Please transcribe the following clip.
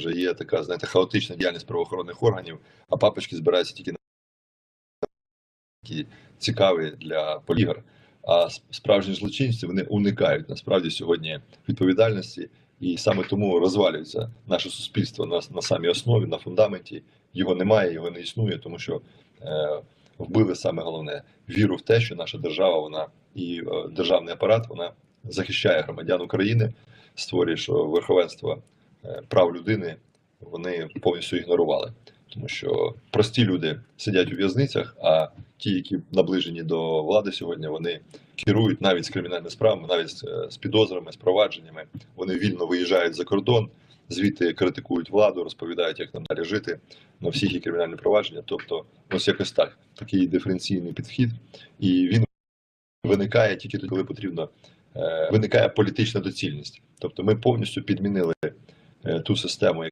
вже є така, знаєте, хаотична діяльність правоохоронних органів, а папочки збираються тільки на які цікаві для полігар. А справжні злочинці вони уникають насправді сьогодні відповідальності, і саме тому розвалюється наше суспільство на, на самій основі, на фундаменті. Його немає, його не існує, тому що е, вбили саме головне віру в те, що наша держава, вона і е, державний апарат, вона захищає громадян України, створює, верховенство прав людини вони повністю ігнорували. Тому що прості люди сидять у в'язницях, а ті, які наближені до влади сьогодні, вони керують навіть з кримінальними справами, навіть з, е, підозрами, з провадженнями. Вони вільно виїжджають за кордон, звідти критикують владу, розповідають, як нам далі жити. На всіх є кримінальні провадження. Тобто, ось якось так, такий диференційний підхід, і він виникає тільки тоді, коли потрібно. е, Виникає політична доцільність. Тобто, ми повністю підмінили е, ту систему,